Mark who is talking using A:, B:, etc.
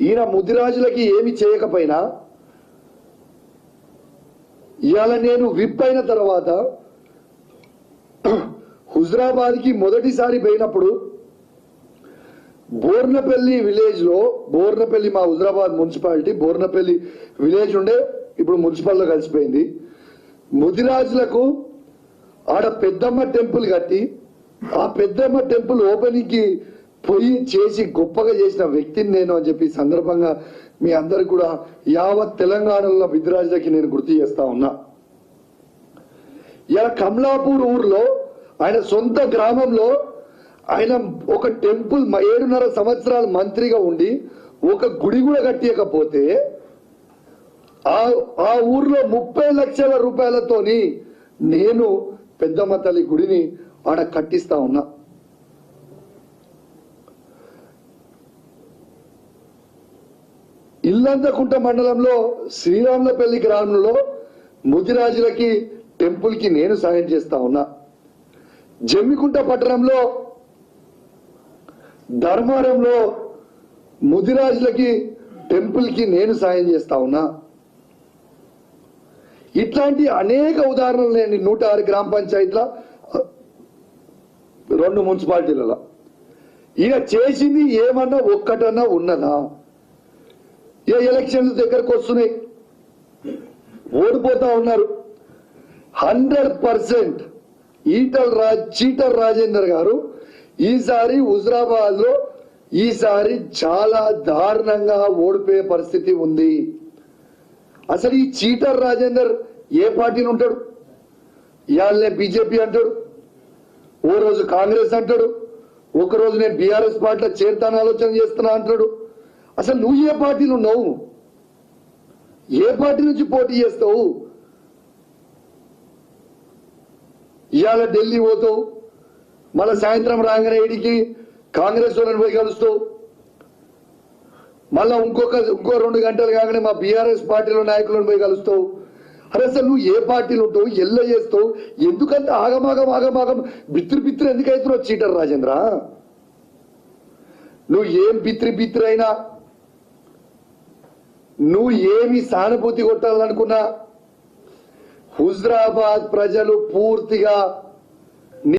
A: ఈయన ముదిరాజులకి ఏమి చేయకపోయినా ఇవాళ నేను విప్ అయిన తర్వాత హుజరాబాద్కి మొదటిసారి పోయినప్పుడు బోర్నపల్లి విలేజ్లో బోర్నపల్లి మా హుజరాబాద్ మున్సిపాలిటీ బోర్నపల్లి విలేజ్ ఉండే ఇప్పుడు మున్సిపల్లో కలిసిపోయింది. ముదిరాజులకు ఆడ పెద్దమ్మ టెంపుల్ కట్టి ఆ పెద్దమ్మ టెంపుల్ ఓపెనింగ్కి పోయి చేసి గొప్పగా చేసిన వ్యక్తిని నేను అని చెప్పి సందర్భంగా మీ అందరు కూడా యావత్ తెలంగాణలో విద్యరాజులకి నేను గుర్తు చేస్తా ఉన్నా. ఇలా కమలాపూర్ ఊర్లో ఆయన సొంత గ్రామంలో ఆయన ఒక టెంపుల్ ఏడున్నర సంవత్సరాలు మంత్రిగా ఉండి ఒక గుడి కూడా కట్టియకపోతే ఆ ఆ ఊర్లో ముప్పై లక్షల రూపాయలతోని నేను పెద్దమ్మ తల్లి గుడిని ఆడ కట్టిస్తా ఉన్నా. ఇల్లంతకుంట మండలంలో శ్రీరాములపల్లి గ్రామంలో ముదిరాజులకి టెంపుల్కి నేను సాయం చేస్తా ఉన్నా. జమ్మికుంట పట్టణంలో ధర్మారంలో ముదిరాజులకి టెంపుల్కి నేను సాయం చేస్తా ఉన్నా. ఇట్లాంటి అనేక ఉదాహరణలు నేను నూట ఆరు గ్రామ పంచాయతీల రెండు మున్సిపాలిటీలలో. ఈయన చేసింది ఏమన్నా ఒక్కటన్నా ఉన్నదా? ఏ ఎలక్షన్లు దగ్గరకు వస్తున్నాయి? ఓడిపోతా ఉన్నారు. Hundred percent Etela Raj cheater Rajender గారు ఈసారి హుజరాబాద్లో ఈసారి చాలా దారుణంగా ఓడిపోయే పరిస్థితి ఉంది. అసలు ఈ చీటర్ రాజేందర్ ఏ పార్టీని ఉంటాడు? ఇవాళనే బీజేపీ అంటాడు. ఓ రోజు కాంగ్రెస్ అంటాడు. ఒక రోజు నేను బీఆర్ఎస్ పార్టీలో చేరుతాను ఆలోచన చేస్తున్నా అంటాడు. అసలు నువ్వు ఏ పార్టీలు ఉన్నావు? ఏ పార్టీ నుంచి పోటీ చేస్తావు? ఇవాళ ఢిల్లీ పోతావు మళ్ళా సాయంత్రం రాగానే ఇడికి కాంగ్రెస్ వాళ్ళని పోయి కలుస్తావు. మళ్ళీ ఇంకొక ఇంకో రెండు గంటలు కాగానే మా బీఆర్ఎస్ పార్టీలో నాయకులను పోయి కలుస్తావు. అరే అసలు నువ్వు ఏ పార్టీలు ఉంటావు? ఎల్ల చేస్తావు? ఎందుకంత ఆగమాగం ఆగమాగం బిత్రి బిత్రి ఎందుకైతున్నావు చీటర్ రాజేంద్ర? నువ్వు ఏం బిత్రి బిత్రి అయినా నువ్వు ఏమి సానుభూతి కొట్టాలనుకున్నా హుజరాబాద్ ప్రజలు పూర్తిగా